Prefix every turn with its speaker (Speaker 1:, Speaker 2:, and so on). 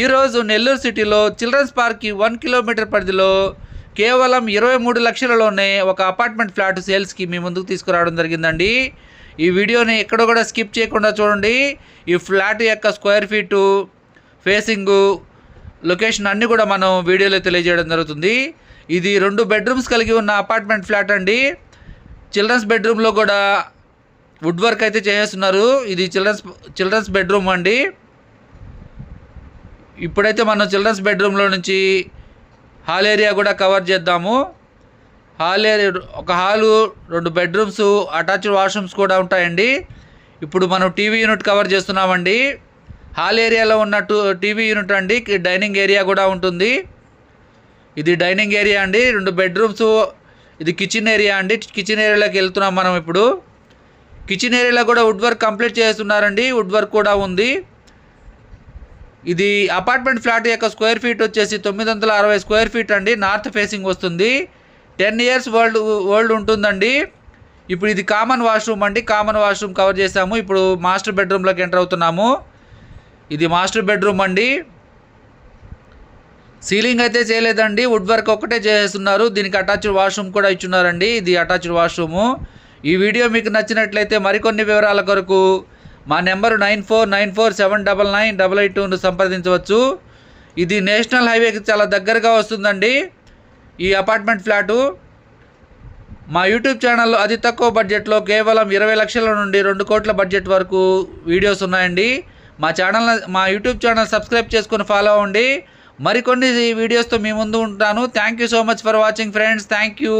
Speaker 1: ఈరోజు నెల్లూరు సిటీలో చిల్డ్రన్స్ పార్క్కి వన్ కిలోమీటర్ పరిధిలో కేవలం ఇరవై మూడు లక్షలలోనే ఒక అపార్ట్మెంట్ ఫ్లాట్ సేల్స్కి మీ ముందుకు తీసుకురావడం జరిగిందండి. ఈ వీడియోని ఎక్కడ కూడా స్కిప్ చేయకుండా చూడండి. ఈ ఫ్లాట్ యొక్క స్క్వేర్ ఫీటు ఫేసింగు లొకేషన్ అన్నీ కూడా మనం వీడియోలో తెలియజేయడం జరుగుతుంది. ఇది రెండు బెడ్రూమ్స్ కలిగి ఉన్న అపార్ట్మెంట్ ఫ్లాట్ అండి. చిల్డ్రన్స్ బెడ్రూమ్లో కూడా వుడ్ వర్క్ అయితే చేసేస్తున్నారు ఇది చిల్డ్రన్స్ చిల్డ్రన్స్ బెడ్రూమ్ అండి. ఇప్పుడైతే మనం చిల్డ్రన్స్ బెడ్రూమ్లో నుంచి హాల్ ఏరియా కూడా కవర్ చేద్దాము. హాల్ ఏరియా ఒక హాలు రెండు బెడ్రూమ్స్ అటాచ్డ్ వాష్రూమ్స్ కూడా ఉంటాయండి. ఇప్పుడు మనం టీవీ యూనిట్ కవర్ చేస్తున్నామండి. హాల్ ఏరియాలో ఉన్న టూ టీవీ యూనిట్ అండి. డైనింగ్ ఏరియా కూడా ఉంటుంది. ఇది డైనింగ్ ఏరియా అండి. రెండు బెడ్రూమ్స్ ఇది కిచెన్ ఏరియా అండి. కిచెన్ ఏరియాలోకి వెళ్తున్నాం మనం ఇప్పుడు. కిచెన్ ఏరియాలో కూడా వుడ్ వర్క్ కంప్లీట్ చేస్తున్నారండి. వుడ్ వర్క్ కూడా ఉంది. ఇది అపార్ట్మెంట్ ఫ్లాట్ యొక్క స్క్వేర్ ఫీట్ వచ్చేసి తొమ్మిది వందల అరవై స్క్వేర్ ఫీట్ అండి. నార్త్ ఫేసింగ్ వస్తుంది. టెన్ ఇయర్స్ వరల్డ్ వరల్డ్ ఉంటుందండి. ఇప్పుడు ఇది కామన్ వాష్రూమ్ అండి. కామన్ వాష్రూమ్ కవర్ చేసాము ఇప్పుడు మాస్టర్ బెడ్రూమ్లోకి ఎంటర్ అవుతున్నాము. ఇది మాస్టర్ బెడ్రూమ్ అండి. సీలింగ్ అయితే చేయలేదండి. వుడ్ వర్క్ ఒక్కటే చేస్తున్నారు. దీనికి అటాచ్డ్ వాష్రూమ్ కూడా ఇచ్చున్నారండి. ఇది అటాచ్డ్ వాష్రూము ఈ వీడియో మీకు నచ్చినట్లయితే మరికొన్ని వివరాల కొరకు మా number nine four nine four seven double nine double eight టూను సంప్రదించవచ్చు. ఇది నేషనల్ హైవేకి చాలా దగ్గరగా వస్తుందండి. ఈ అపార్ట్మెంట్ ఫ్లాటు మా యూట్యూబ్ ఛానల్లో అతి తక్కువ బడ్జెట్లో కేవలం ఇరవై లక్షల నుండి రెండు కోట్ల బడ్జెట్ వరకు వీడియోస్ ఉన్నాయండి. మా ఛానల్ మా యూట్యూబ్ ఛానల్ సబ్స్క్రైబ్ చేసుకుని ఫాలో అవ్వండి. మరికొన్ని వీడియోస్తో మీ ముందు ఉంటాను. Thank you so much for watching friends. Thank you.